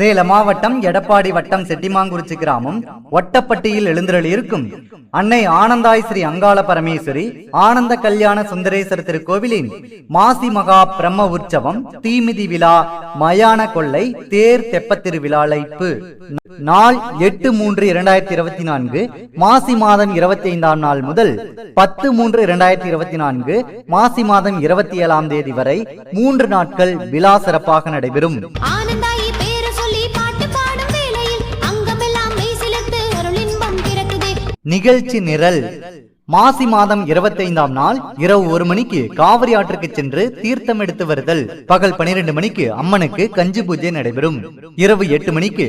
சேலம் மாவட்டம் எடப்பாடி வட்டம் செட்டிமாங்குறிச்சி கிராமம் ஒட்டப்பட்டியில் எழுந்தருளியிருக்கும் அன்னை ஆனந்தாய் ஸ்ரீ அங்காள பரமேஸ்வரி ஆனந்த கல்யாண சுந்தரேஸ்வரர் திருக்கோவிலின் மாசி மகா பிரம்ம உற்சவம் தீமிதி விழா மயான கொள்ளை தேர் தெப்பத் திருவிழா நாள் எட்டு மூன்று இரண்டாயிரத்தி இருபத்தி நான்கு மாசி மாதம் இருபத்தி ஐந்தாம் நாள் முதல் பத்து மூன்று இரண்டாயிரத்தி இருபத்தி நான்கு மாசி மாதம் இருபத்தி ஏழாம் தேதி வரை மூன்று நாட்கள் விழா சிறப்பாக நடைபெறும். நிகழ்ச்சி நிரல். மாசி மாதம் இருபத்தைந்தாம் நாள் இரவு ஒரு மணிக்கு காவிரி ஆற்றுக்கு சென்று தீர்த்தம் எடுத்து வருதல். பகல் பனிரெண்டு மணிக்கு அம்மனுக்கு கஞ்சி பூஜை நடைபெறும். இரவு எட்டு மணிக்கு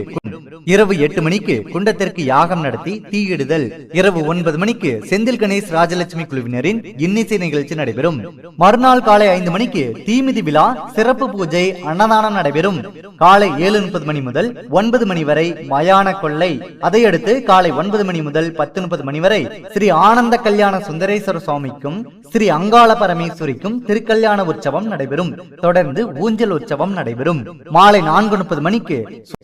இரவு எட்டு மணிக்கு குண்டத்திற்கு யாகம் நடத்தி தீயிடுதல். இரவு ஒன்பது மணிக்கு செந்தில் கணேஷ் ராஜலட்சுமி குழுவினரின் இன்னிசை நிகழ்ச்சி நடைபெறும். மறுநாள் காலை ஐந்து மணிக்கு தீமிதி விழா சிறப்பு பூஜை அன்னதானம் நடைபெறும். காலை ஏழு முப்பது மணி முதல் ஒன்பது மணி வரை மயான கொள்ளை. அதையடுத்து காலை ஒன்பது மணி முதல் பத்து முப்பது மணி வரை ஸ்ரீ ஆனந்த கல்யாண சுந்தரேஸ்வர சுவாமிக்கும் ஸ்ரீ அங்காள பரமேஸ்வரிக்கும் திருக்கல்யாண உற்சவம் நடைபெறும். தொடர்ந்து ஊஞ்சல் உற்சவம் நடைபெறும். மாலை நான்கு முப்பது மணிக்கு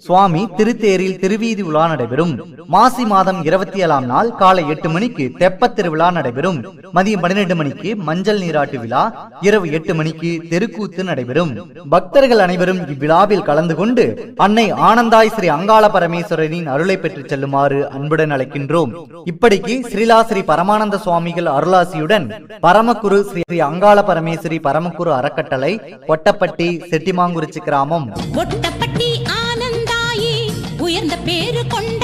சுவாமி திருத்தேரில் திருவீதி உலா நடைபெறும். மாசி மாதம் இருபத்தி ஏழாம் நாள் காலை எட்டு மணிக்கு தெப்ப திருவிழா நடைபெறும். மதியம் பன்னிரண்டு மணிக்கு மஞ்சள் நீராட்டு விழா இரவு எட்டு மணிக்கு தெருக்கூத்து நடைபெறும். பக்தர்கள் அனைவரும் இவ்விழாவில் கலந்து கொண்டு அன்னை ஆனந்தாய் ஸ்ரீ அங்காள பரமேஸ்வரனின் அருளை பெற்று செல்லுமாறு அன்புடன் அழைக்கின்றோம். இப்படிக்கு ஸ்ரீலா ஸ்ரீ பரமானந்த சுவாமிகள் அருளாசியுடன் பரமக்குரு ஸ்ரீ ஸ்ரீ அங்காள பரமேஸ்வரி பரமக்குரு அறக்கட்டளை ஒட்டப்பட்டி செட்டிமாங்குறிச்சி கிராமம். ஒட்டப்பட்டி ஆனந்தாயி உயர்ந்த பேரு கொண்ட